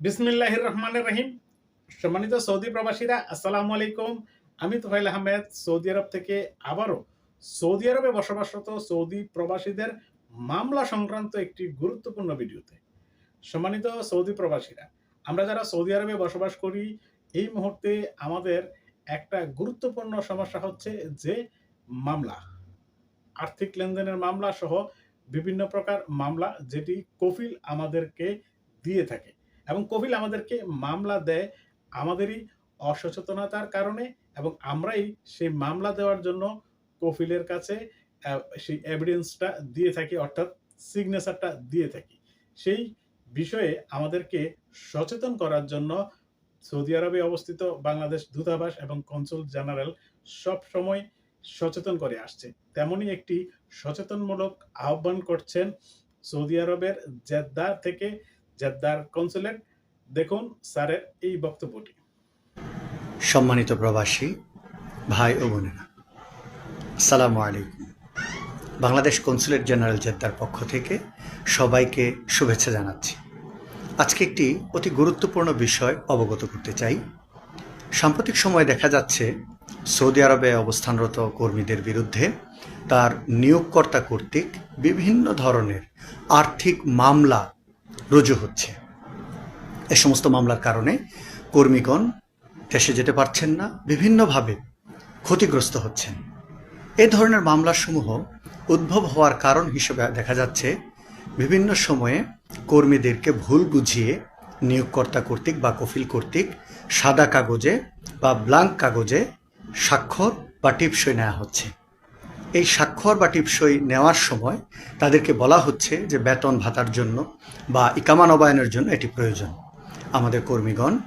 বিসমিল্লাহ রহমানের রহিম সম্মানিত সৌদি প্রবাসীরা, আসসালামু আলাইকুম। আমি তোফাইল আহমেদ, সৌদি আরব থেকে আবারও সৌদি আরবে বসবাসরত সৌদি প্রবাসীদের মামলা সংক্রান্ত একটি গুরুত্বপূর্ণ ভিডিওতে। সম্মানিত সৌদি প্রবাসীরা, আমরা যারা সৌদি আরবে বসবাস করি, এই মুহূর্তে আমাদের একটা গুরুত্বপূর্ণ সমস্যা হচ্ছে যে মামলা। আর্থিক লেনদেনের মামলা সহ বিভিন্ন প্রকার মামলা যেটি কফিল আমাদেরকে দিয়ে থাকে। এবং কপিল আমাদেরকে মামলা দেয় আমাদেরই অসচেতনতার কারণে এবং আমরাই সেই মামলা দেওয়ার জন্য কফিলের কাছে সেই এভিডেন্সটা দিয়ে থাকি, অর্থাৎ সিগনেচারটা দিয়ে থাকি। সেই বিষয়ে আমাদেরকে সচেতন করার জন্য সৌদি আরবে অবস্থিত বাংলাদেশ দূতাবাস এবং কনসুল জেনারেল সব সময় সচেতন করে আসছে। তেমনই একটি সচেতনমূলক আহ্বান করছেন সৌদি আরবের জেদ্দা থেকে জেদ্দার কনসুলেট, দেখুন স্যারের এই বক্তব্যটি। সম্মানিত প্রবাসী, ভাই ও বোনেরা সালাম আলাইকুম। বাংলাদেশ কনসুলেট জেনারেল জেদ্দার পক্ষ থেকে সবাইকে শুভেচ্ছা জানাচ্ছি। আজকে একটি অতি গুরুত্বপূর্ণ বিষয় অবগত করতে চাই। সাম্প্রতিক সময়ে দেখা যাচ্ছে, সৌদি আরবে অবস্থানরত কর্মীদের বিরুদ্ধে তার নিয়োগকর্তা কর্তৃক বিভিন্ন ধরনের আর্থিক মামলা রুজু হচ্ছে। এ সমস্ত মামলার কারণে কর্মীগণ দেশে যেতে পারছেন না, বিভিন্নভাবে ক্ষতিগ্রস্ত হচ্ছেন। এ ধরনের মামলাসমূহ উদ্ভব হওয়ার কারণ হিসেবে দেখা যাচ্ছে, বিভিন্ন সময়ে কর্মীদেরকে ভুল বুঝিয়ে নিয়োগকর্তা কর্তৃক বা কফিল কর্তৃক সাদা কাগজে বা ব্লাঙ্ক কাগজে স্বাক্ষর বা টিপসই নেওয়া হচ্ছে। এই স্বাক্ষর বা টিপসই নেওয়ার সময় তাদেরকে বলা হচ্ছে যে বেতন ভাতার জন্য বা ইকামা নবায়নের জন্য এটি প্রয়োজন। আমাদের কর্মীগণ,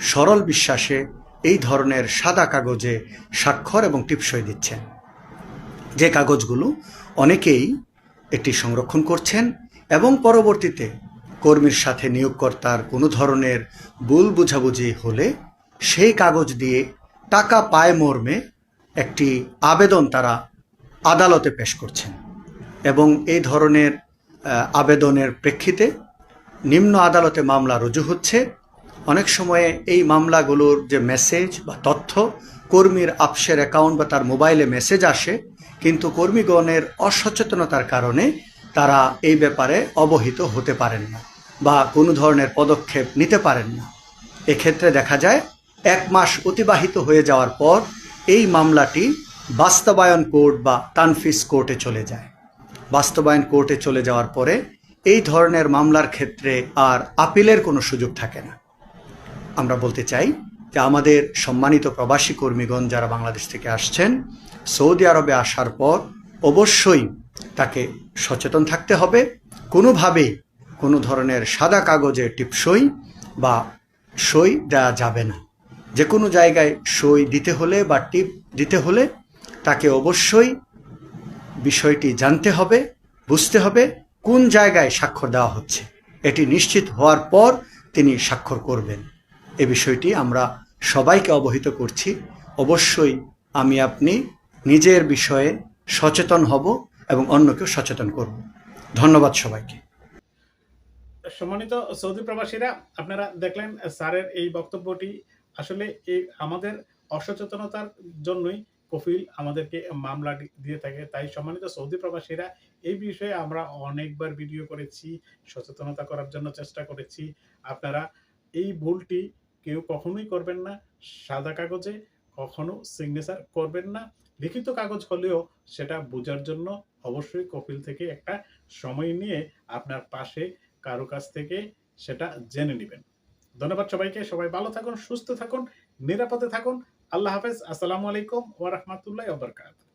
সরল বিশ্বাসে এই ধরনের সাদা কাগজে স্বাক্ষর এবং টিপসই দিচ্ছেন। যে কাগজগুলো অনেকেই এটি সংরক্ষণ করছেন এবং পরবর্তীতে কর্মীর সাথে নিয়োগকর্তার কোনো ধরনের ভুল বুঝাবুঝি হলে সেই কাগজ দিয়ে টাকা পায় মর্মে একটি আবেদন তারা আদালতে পেশ করছেন এবং এই ধরনের আবেদনের প্রেক্ষিতে নিম্ন আদালতে মামলা রুজু হচ্ছে। অনেক সময়ে এই মামলাগুলোর যে মেসেজ বা তথ্য কর্মীর আপসের অ্যাকাউন্ট বা তার মোবাইলে মেসেজ আসে, কিন্তু কর্মীগণের অসচেতনতার কারণে তারা এই ব্যাপারে অবহিত হতে পারেন না বা কোনো ধরনের পদক্ষেপ নিতে পারেন না। এক্ষেত্রে দেখা যায়, এক মাস অতিবাহিত হয়ে যাওয়ার পর এই মামলাটি বাস্তবায়ন কোর্ট বা তানফিস কোর্টে চলে যায়। বাস্তবায়ন কোর্টে চলে যাওয়ার পরে এই ধরনের মামলার ক্ষেত্রে আর আপিলের কোনো সুযোগ থাকে না। আমরা বলতে চাই যে আমাদের সম্মানিত প্রবাসী কর্মীগণ যারা বাংলাদেশ থেকে আসছেন, সৌদি আরবে আসার পর অবশ্যই তাকে সচেতন থাকতে হবে। কোনোভাবেই কোনো ধরনের সাদা কাগজে টিপসই বা সই দেওয়া যাবে না। যে কোনো জায়গায় সই দিতে হলে বা টিপ দিতে হলে তাকে অবশ্যই বিষয়টি জানতে হবে, বুঝতে হবে, কোন জায়গায় স্বাক্ষর দেওয়া হচ্ছে। এটি নিশ্চিত হওয়ার পর তিনি স্বাক্ষর করবেন। এ বিষয়টি আমরা সবাইকে অবহিত করছি। অবশ্যই আমি আপনি নিজের বিষয়ে সচেতন হব এবং অন্যকেও সচেতন করব। ধন্যবাদ সবাইকে। সম্মানিত সৌদি প্রবাসীরা, আপনারা দেখলেন স্যারের এই বক্তব্যটি। আসলে এই আমাদের অসচেতনতার জন্যই কফিল আমাদেরকে মামলা দিয়ে থাকে। তাই সম্মানিত সৌদি প্রবাসীরা এই বিষয়ে আমরা অনেকবার ভিডিও করেছি, সচেতনতা করার জন্য চেষ্টা করেছি। আপনারা এই ভুলটি কেউ কখনোই করবেন না, সাদা কাগজে কখনো সিগনেচার করবেন না। লিখিত কাগজ হলেও সেটা বোঝার জন্য অবশ্যই কপিল থেকে একটা সময় নিয়ে আপনার পাশে কারও কাছ থেকে সেটা জেনে নেবেন। ধন্যবাদ সবাইকে। সবাই ভালো থাকুন, সুস্থ থাকুন, নিরাপদে থাকুন। আল্লাহ হাফেজ আসসালামু আলাইকুম ওয়া রাহমাতুল্লাহি ওয়া বারাকাতুহু।